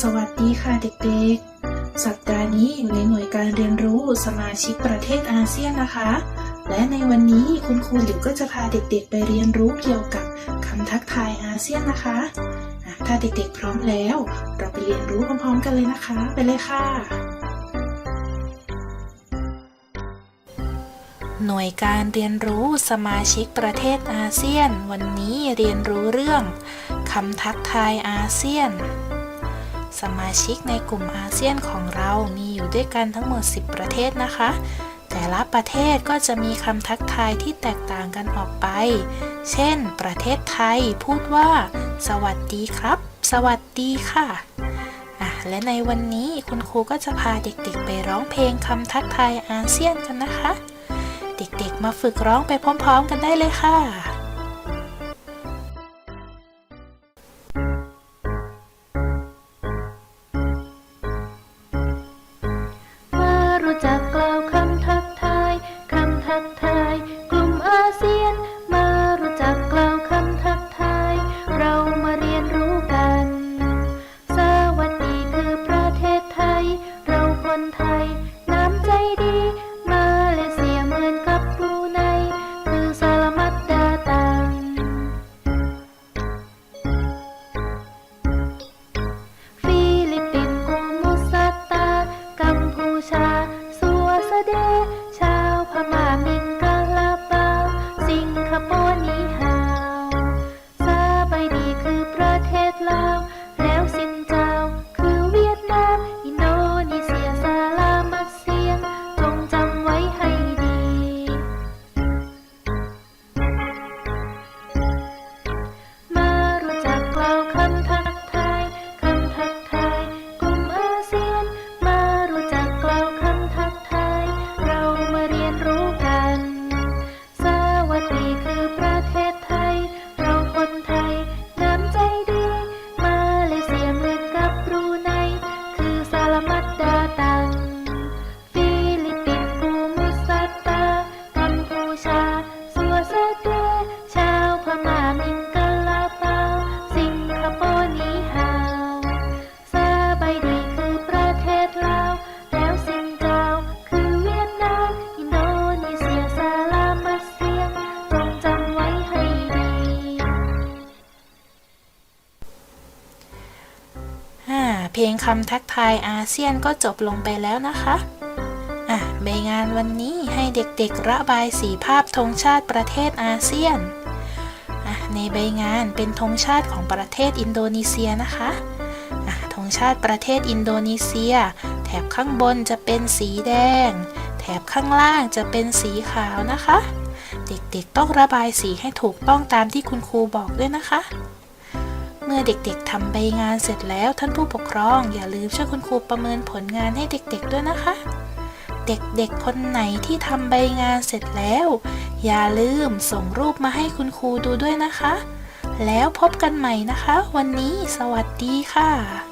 สวัสดีค่ะเด็กๆ สัปดาห์นี้อยู่ในหน่วยการเรียนรู้สมาชิกประเทศอาเซียนนะคะ และในวันนี้คุณครูหลิวก็จะพาเด็กๆ ไปเรียนรู้เกี่ยวกับคำทักทายอาเซียนนะคะอะถ้าเด็กๆพร้อมแล้ว เราไปเรียนรู้พร้อมๆกันเลยนะคะ ไปเลยค่ะ หน่วยการเรียนรู้สมาชิกประเทศอาเซียน วันนี้เรียนรู้เรื่องคำทักทายอาเซียน สมาชิกในกลุ่มอาเซียนของเรามีอยู่ด้วยกันทั้งหมด 10 ประเทศนะคะ แต่ละประเทศก็จะมีคำทักทายที่แตกต่างกันออกไป เช่น ประเทศไทยพูดว่า สวัสดีครับ สวัสดีค่ะและในวันนี้คุณครูก็จะพาเด็กๆ ไปร้องเพลงคำทักทายอาเซียนกันนะคะ เด็กๆ มาฝึกร้องไปพร้อม ๆ กันได้เลยค่ะ เพลงคำทักทายอาเซียนก็จบลงไปแล้วนะคะอะใบงานวันนี้ให้เด็กๆระบายสีภาพธงชาติประเทศอาเซียนอะในใบงานเป็นธงชาติของประเทศอินโดนีเซียนะคะอะธงชาติประเทศอินโดนีเซีย แถบข้างบนจะเป็นสีแดง แถบข้างล่างจะเป็นสีขาวนะคะ เด็กๆต้องระบายสีให้ถูกต้องตามที่คุณครูบอกด้วยนะคะ เมื่อเด็กๆทำใบงานเสร็จแล้วท่านผู้ปกครอง อย่าลืมช่วยคุณครูประเมินผลงานให้เด็กๆด้วยนะคะ เด็กๆคนไหนที่ทำใบงานเสร็จแล้ว อย่าลืมส่งรูปมาให้คุณครูดูด้วยนะคะ แล้วพบกันใหม่นะคะ วันนี้สวัสดีค่ะ